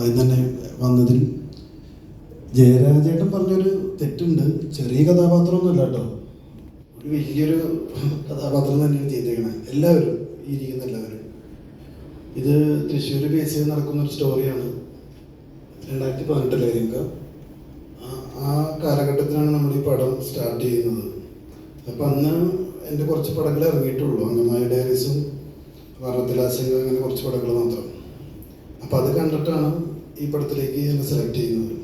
ആദ്യം തന്നെ വന്നതിൽ ജയരാജേട്ടൻ പറഞ്ഞൊരു തെറ്റുണ്ട്. ചെറിയ കഥാപാത്രമൊന്നുമല്ല കേട്ടോ. ഒരു വലിയൊരു കഥാപാത്രം തന്നെയാണ് ചെയ്തേക്കണേ. എല്ലാവരും ഈ ഇരിക്കുന്ന എല്ലാവരും. ഇത് തൃശ്ശൂർ ബേസ് ചെയ്ത് നടക്കുന്ന ഒരു സ്റ്റോറിയാണ് രണ്ടായിരത്തി പതിനെട്ടിലായിരിക്കും ആ കാലഘട്ടത്തിലാണ് നമ്മൾ ഈ പടം സ്റ്റാർട്ട് ചെയ്യുന്നത്. അപ്പം അന്ന് എന്റെ കുറച്ച് പടങ്ങൾ ഇറങ്ങിയിട്ടുള്ളൂ. അങ്കമായ ഡയറീസും വർണത്തിലാശങ്ക അങ്ങനെ കുറച്ച് പടങ്ങൾ മാത്രം. അപ്പം അത് കണ്ടിട്ടാണ് ഈ പടത്തിലേക്ക് എന്നെ സെലക്ട് ചെയ്യുന്നത്.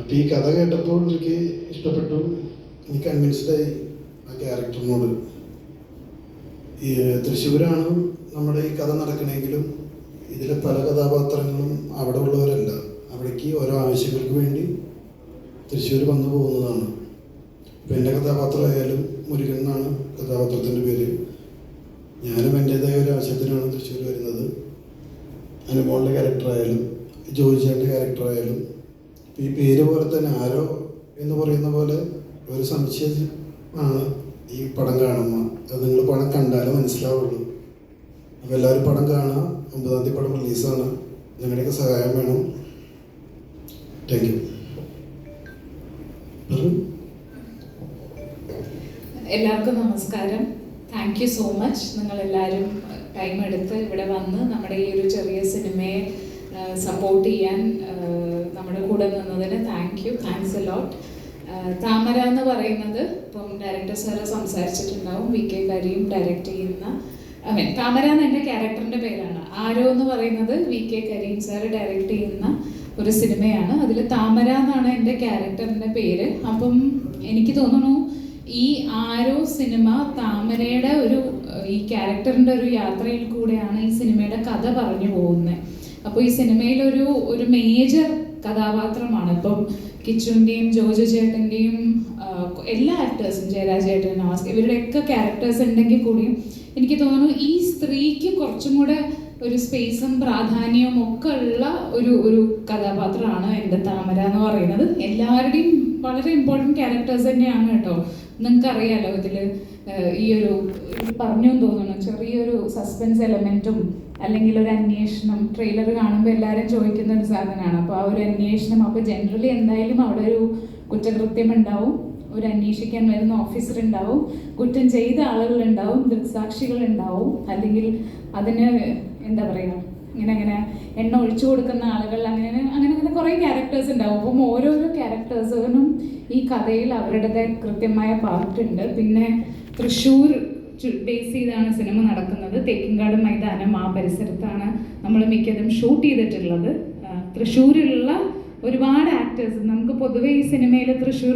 അപ്പൊ ഈ കഥ കേട്ടപ്പോൾ എനിക്ക് ഇഷ്ടപ്പെട്ടു. എനിക്ക് കൺവിൻസ്ഡ് ആയി ആ ക്യാരക്ടറിനോട്. ഈ തൃശ്ശൂരാണ് നമ്മുടെ ഈ കഥ നടക്കണമെങ്കിലും ഇതിലെ പല കഥാപാത്രങ്ങളും അവിടെ ഉള്ളവരല്ല. അവിടേക്ക് ഓരോ ആവശ്യങ്ങൾക്ക് വേണ്ടി തൃശ്ശൂർ വന്നു പോകുന്നതാണ്. ഇപ്പം എന്റെ കഥാപാത്രമായാലും മുരുകൻ എന്നാണ് കഥാപാത്രത്തിന്റെ പേര്. ഞാനും എന്റേതായ ഒരു ആവശ്യത്തിനാണ് തൃശ്ശൂർ വരുന്നത്. അനുമോളുടെ ക്യാരക്ടറായാലും ജോയിച്ചേന്റെ ക്യാരക്ടറായാലും ഈ പേര് പോലെ തന്നെ ആരോ എന്ന് പറയുന്ന പോലെ ഒരു സംശയം ഈ പടം കാണുമ്പോൾ. അത് നിങ്ങൾ പടം കണ്ടാലേ മനസ്സിലാവുള്ളൂ. അപ്പോൾ എല്ലാവരും പടം കാണുക. ഒമ്പതാം തീയതി പടം റിലീസാണ്. നിങ്ങളുടെയൊക്കെ സഹായം വേണം. താങ്ക് യു എല്ലാവർക്കും നമസ്കാരം. താങ്ക് യു സോ മച്ച് നിങ്ങൾ എല്ലാവരും ടൈം എടുത്ത് ഇവിടെ വന്ന് നമ്മുടെ ഈ ഒരു ചെറിയ സിനിമയെ സപ്പോർട്ട് ചെയ്യാൻ നമ്മുടെ കൂടെ നിന്നതിന് thank you thanks a lot Thamara എന്ന് പറയുന്നത് ഇപ്പം ഡയറക്ടർ സാറ് സംസാരിച്ചിട്ടുണ്ടാവും. വി കെ കരീം ഡയറക്റ്റ് ചെയ്യുന്ന ഐ മീൻ താമര എന്ന് എന്റെ ക്യാരക്ടറിന്റെ പേരാണ്. ആരോ എന്ന് പറയുന്നത് V K Kareem sir direct ചെയ്യുന്ന ഒരു സിനിമയാണ്. അതിൽ താമര എന്നാണ് എന്റെ ക്യാരക്ടറിന്റെ പേര്. അപ്പം എനിക്ക് തോന്നുന്നു ഈ ആരോ സിനിമ താമരയുടെ ഒരു ഈ ക്യാരക്ടറിന്റെ ഒരു യാത്രയിൽ കൂടെയാണ് ഈ സിനിമയുടെ കഥ പറഞ്ഞു പോകുന്നത്. അപ്പോൾ ഈ സിനിമയിലൊരു ഒരു ഒരു മേജർ കഥാപാത്രമാണ്. ഇപ്പം കിച്ചുവിന്റെയും ജോജു ചേട്ടന്റെയും എല്ലാ ആക്ടേഴ്സും ജയരാജ് ചേട്ടൻ നവാസ് ഇവരുടെയൊക്കെ ക്യാരക്ടേഴ്സ് ഉണ്ടെങ്കിൽ കൂടിയും എനിക്ക് തോന്നുന്നു ഈ സ്ത്രീക്ക് കുറച്ചും കൂടെ ഒരു സ്പേസും പ്രാധാന്യവും ഒക്കെ ഉള്ള ഒരു ഒരു കഥാപാത്രമാണ് എന്റെ താമര എന്ന് പറയുന്നത്. എല്ലാവരുടെയും വളരെ ഇമ്പോർട്ടന്റ് ക്യാരക്ടേഴ്സ് തന്നെയാണ് കേട്ടോ. നിങ്ങൾക്ക് അറിയാലോ ഇതിൽ ഈ ഒരു പറഞ്ഞു തോന്നുന്നു. ചെറിയൊരു സസ്പെൻസ് എലമെന്റും അല്ലെങ്കിൽ ഒരു അന്വേഷണം ട്രെയിലർ കാണുമ്പോൾ എല്ലാവരും ചോദിക്കുന്ന ഒരു സാധനമാണ്. അപ്പോൾ ആ ഒരു അന്വേഷണം അപ്പോൾ ജനറലി എന്തായാലും അവിടെ ഒരു കുറ്റകൃത്യം ഉണ്ടാവും. ഒരു അന്വേഷിക്കാൻ വരുന്ന ഓഫീസർ ഉണ്ടാവും. കുറ്റം ചെയ്ത ആളുകളുണ്ടാവും ദൃക്സാക്ഷികളുണ്ടാവും അല്ലെങ്കിൽ അതിന് എന്താ പറയുക ഇങ്ങനെ അങ്ങനെ എണ്ണ ഒഴിച്ചു കൊടുക്കുന്ന ആളുകൾ അങ്ങനെ അങ്ങനെ അങ്ങനെ കുറേ ക്യാരക്ടേഴ്സ് ഉണ്ടാവും. അപ്പം ഓരോരോ ക്യാരക്ടേഴ്സിനും ഈ കഥയിൽ അവരുടേതായ കൃത്യമായ പാർട്ടുണ്ട് പിന്നെ തൃശ്ശൂർ ബേസ് ചെയ്താണ് സിനിമ നടക്കുന്നത്. തേക്കിൻകാട് മൈതാനം ആ പരിസരത്താണ് നമ്മൾ മിക്കതും ഷൂട്ട് ചെയ്തിട്ടുള്ളത്. തൃശ്ശൂരിലുള്ള ഒരുപാട് ആക്ടേഴ്സ് നമുക്ക് പൊതുവേ ഈ സിനിമയിൽ തൃശ്ശൂർ